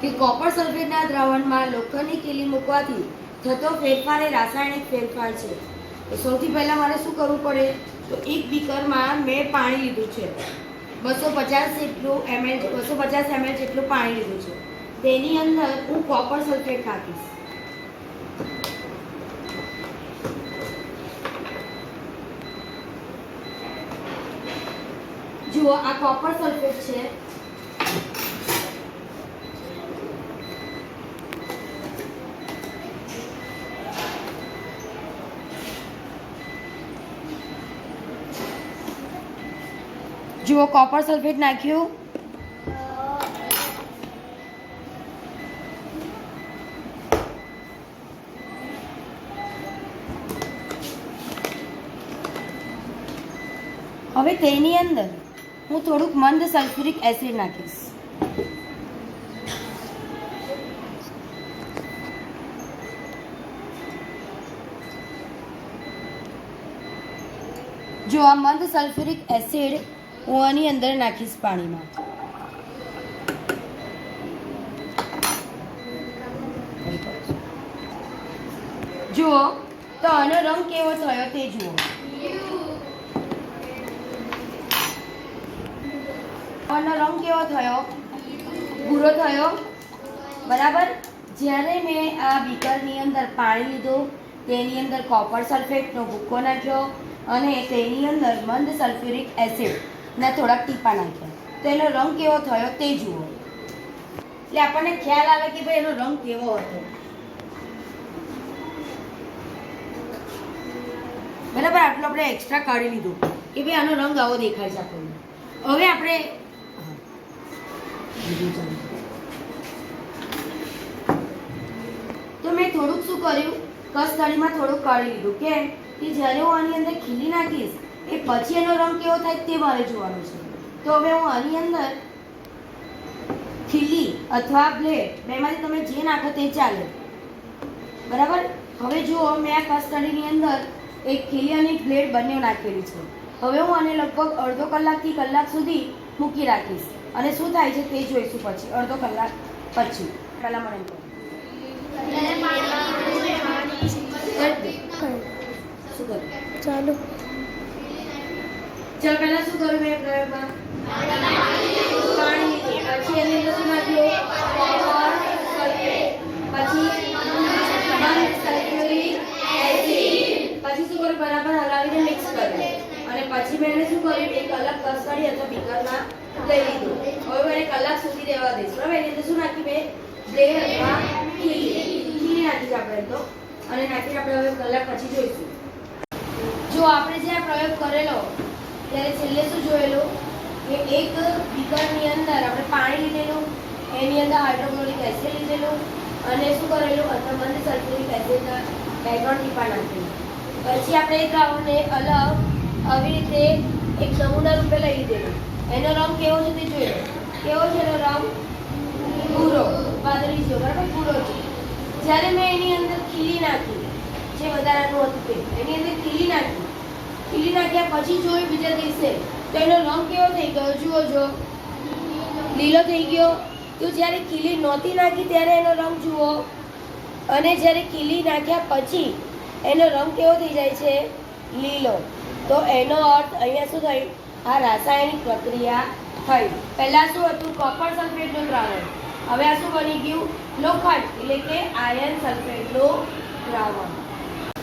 કે કોપર સલ્ફેટના દ્રાવણમાં લોખંડની કીલી મૂકવાથી થતો ફેરફાર એ રાસાયણિક ફેરફાર છે. સૌથી પહેલાં મારે શું કરવું પડે? તો એક બીકરમાં મેં પાણી લીધું છે. બસો પચાસ જેટલું એમએલ, બસો પચાસ એમએલ જેટલું પાણી લીધું છે. તેની અંદર હું કોપર સલ્ફેટ નાખીશ. જુઓ, આ કોપર સલ્ફેટ છે. જુઓ કોપર સલ્ફેટ નાખ્યું. હવે તેની અંદર હું થોડુંક મંદ સલ્ફ્યુરિક એસિડ નાખીશ. જો આ મંદ સલ્ફ્યુરિક એસિડ હું આની અંદર નાખીશ પાણીમાં. જુઓ, તો આનો રંગ કેવો થયો તે જુઓ. આનો રંગ કેવો થયો? ભૂરો થયો. બરાબર? જ્યારે મેં આ બીકરની અંદર પાણી લીધું, તેની અંદર કોપર સલ્ફેટનો ભૂક્કો નાખ્યો અને તેની અંદર મંદ સલ્ફ્યુરિક એસિડ ના થોડાક ટીપા નાખ્યા. તો એનો રંગ કેવો થયો તે જુઓ. એટલે આપણને ખ્યાલ આવે કે ભાઈ એનો રંગ કેવો હતો. બરાબર, આટલું આપણે એક્સ્ટ્રા કાઢી લીધું કે ભાઈ આનો રંગ આવો દેખાય છે આપણને. હવે આપણે. તો મેં થોડુંક શું કર્યું? કસ્તરીમાં થોડુંક કાઢી લીધું. કે જ્યારે હું આની અંદર ખીલી નાખીશ એ પછી એનો રંગ કેવો થાય તે મારે જોવાનું છે. તો હવે હું આની અંદર ખીલી અથવા બ્લેડ બેમાંથી તમે જે નાખો તે ચાલે. બરાબર? હવે જુઓ મેં આ કસ્ટડીની અંદર એક ખીલી અને એક બ્લેડ બંને નાખેલી છે. હવે હું આને લગભગ અડધો કલાકથી કલાક સુધી મૂકી રાખીશ. અને શું થાય છે તે જોઈશું પછી, અડધો કલાક પછી. પહેલાં મને કહો. કરી દે. શું કરું ચાલુ ચાલ, પહેલા શું કરું મેં પ્રયોગમાં? પાણી, પછી એની અંદર શું નાખ્યું? પછી કર્યું બરાબર હલાવીને મિક્સ કર્યું અને પછી મેં શું કર્યું? એક અલગ કસકડી અથવા બીકરમાં લઈ લીધું. હવે મેં કલાક સુધી રહેવા દઈશ. બરાબર? એની અંદર શું નાખ્યું મેં? બ્લેડ ખીલી નાખી આપણે તો. અને નાખીને આપણે હવે કલાક પછી જોઈશું. જો આપણે જે આ પ્રયોગ કરેલો ત્યારે છેલ્લે શું જોયેલું? કે એક બીકરની અંદર આપણે પાણી લીધેલું, એની અંદર હાઇડ્રોક્લોરિક એસિડ લીધેલું અને શું કરેલું? બંધ સલ્ફ્યુરિક એસિડના બે ત્રણ ટીપા નાખેલું. પછી આપણે એ દ્રાવણને અલગ આવી રીતે એક નમૂના રૂપે લઈ લીધેલું. એનો રંગ કેવો છે તે જોયો કેવો છે એનો રંગ? ભૂરો. વાદળી છે, બરાબર? ભૂરો છે. જ્યારે મેં એની અંદર ખીલી નાખી, જે વધારાનું હતું તે, એની અંદર ખીલી નાખી ખીલી નાખ્યા પછી જોયું બીજા દિવસે. તો એનો રંગ કેવો થઈ ગયો? જુઓ જો લીલો થઈ ગયો. તો જ્યારે ખીલી નહોતી નાખી ત્યારે એનો રંગ જુઓ. અને જ્યારે ખીલી નાખ્યા પછી એનો રંગ કેવો થઈ જાય છે? લીલો. તો એનો અર્થ અહીંયા શું થયું આ રાસાયણિક પ્રક્રિયા થઈ. પહેલાં શું હતું? કોપર સલ્ફેટનું દ્રાવણ. હવે આ શું બની ગયું? લોખંડ, એટલે કે આયર્ન સલ્ફેટનું દ્રાવણ.